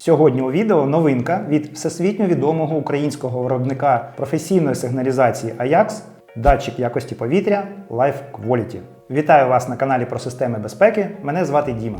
Сьогодні у відео новинка від всесвітньо відомого українського виробника професійної сигналізації Ajax датчик якості повітря Life Quality. Вітаю вас на каналі про системи безпеки. Мене звати Діма.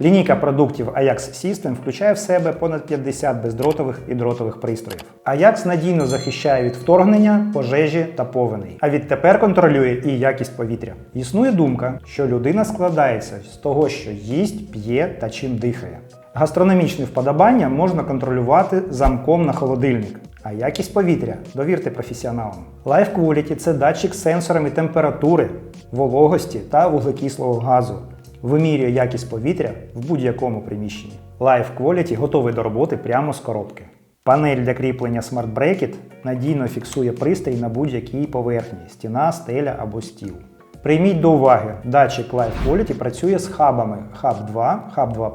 Лінійка продуктів Ajax System включає в себе понад 50 бездротових і дротових пристроїв. Ajax надійно захищає від вторгнення, пожежі та повеней, а відтепер контролює і якість повітря. Існує думка, що людина складається з того, що їсть, п'є та чим дихає. Гастрономічне вподобання можна контролювати замком на холодильник. А якість повітря довірте професіоналам. Life Quality – це датчик з сенсорами температури, вологості та вуглекислого газу. Вимірює якість повітря в будь-якому приміщенні. Life Quality готовий до роботи прямо з коробки. Панель для кріплення Smart Bracket надійно фіксує пристрій на будь-якій поверхні стіна, стеля або стіл. Прийміть до уваги, датчик Life Quality працює з хабами Hub 2, Hub 2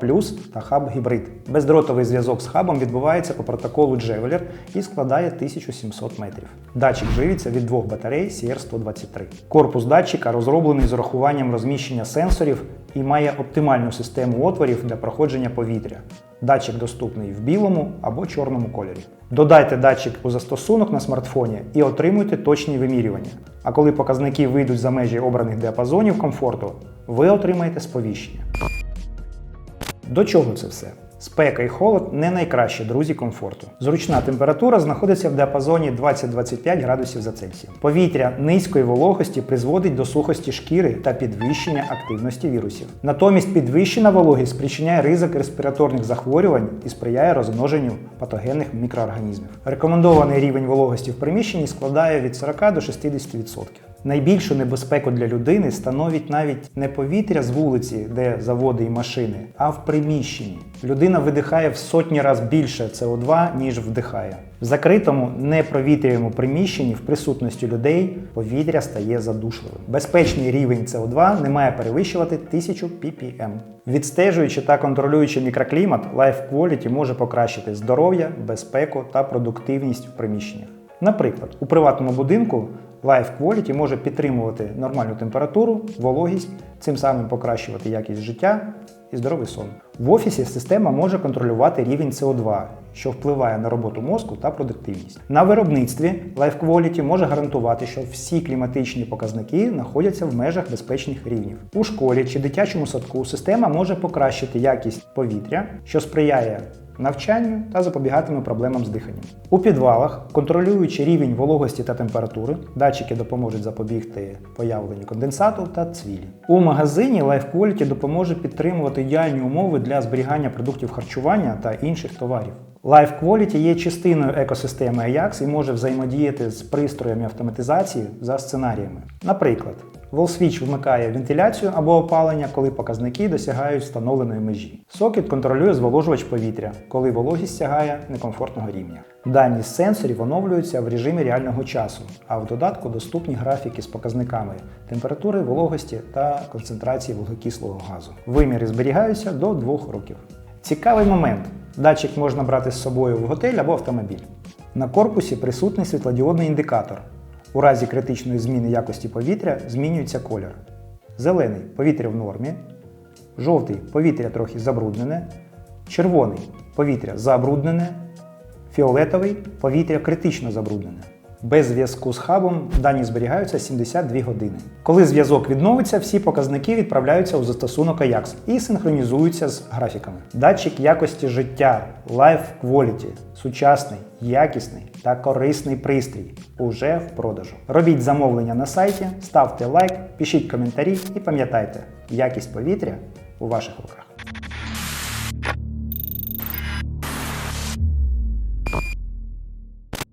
та Hub Hybrid. Бездротовий зв'язок з хабом відбувається по протоколу Javeler і складає 1700 метрів. Датчик живиться від двох батарей CR123. Корпус датчика розроблений з урахуванням розміщення сенсорів і має оптимальну систему отворів для проходження повітря. Датчик доступний в білому або чорному кольорі. Додайте датчик у застосунок на смартфоні і отримуйте точні вимірювання. А коли показники вийдуть за межі обраних діапазонів комфорту, ви отримаєте сповіщення. До чого це все? Спека і холод не найкращі друзі комфорту. Зручна температура знаходиться в діапазоні 20-25 градусів за Цельсієм. Повітря низької вологості призводить до сухості шкіри та підвищення активності вірусів. Натомість підвищена вологість спричиняє ризик респіраторних захворювань і сприяє розмноженню патогенних мікроорганізмів. Рекомендований рівень вологості в приміщенні складає від 40 до 60%. Найбільшу небезпеку для людини становить навіть не повітря з вулиці, де заводи і машини, а в приміщенні. Людина видихає в сотні разів більше СО2, ніж вдихає. В закритому, непровітрюємому приміщенні в присутності людей повітря стає задушливим. Безпечний рівень СО2 не має перевищувати 1000 ppm. Відстежуючи та контролюючи мікроклімат, Life Quality може покращити здоров'я, безпеку та продуктивність в приміщеннях. Наприклад, у приватному будинку Life Quality може підтримувати нормальну температуру, вологість, цим самим покращувати якість життя і здоровий сон. В офісі система може контролювати рівень СО2, що впливає на роботу мозку та продуктивність. На виробництві Life Quality може гарантувати, що всі кліматичні показники знаходяться в межах безпечних рівнів. У школі чи дитячому садку система може покращити якість повітря, що сприяє навчанню та запобігатиме проблемам з диханням. У підвалах, контролюючи рівень вологості та температури, датчики допоможуть запобігти появленню конденсату та цвілі. У магазині Life Quality допоможе підтримувати ідеальні умови для зберігання продуктів харчування та інших товарів. Life Quality є частиною екосистеми Ajax і може взаємодіяти з пристроями автоматизації за сценаріями. Наприклад, WallSwitch вмикає вентиляцію або опалення, коли показники досягають встановленої межі. Сокет контролює зволожувач повітря, коли вологість сягає некомфортного рівня. Дані з сенсорів оновлюються в режимі реального часу, а в додатку доступні графіки з показниками температури, вологості та концентрації вуглекислого газу. Виміри зберігаються до 2 років. Цікавий момент. Датчик можна брати з собою в готель або автомобіль. На корпусі присутній світлодіодний індикатор. У разі критичної зміни якості повітря змінюється колір. Зелений повітря в нормі, жовтий повітря трохи забруднене, червоний повітря забруднене, фіолетовий повітря критично забруднене. Без зв'язку з хабом дані зберігаються 72 години. Коли зв'язок відновиться, всі показники відправляються у застосунок Ajax і синхронізуються з графіками. Датчик якості життя Life Quality сучасний, якісний та корисний пристрій уже в продажу. Робіть замовлення на сайті, ставте лайк, пишіть коментарі і пам'ятайте, якість повітря у ваших руках.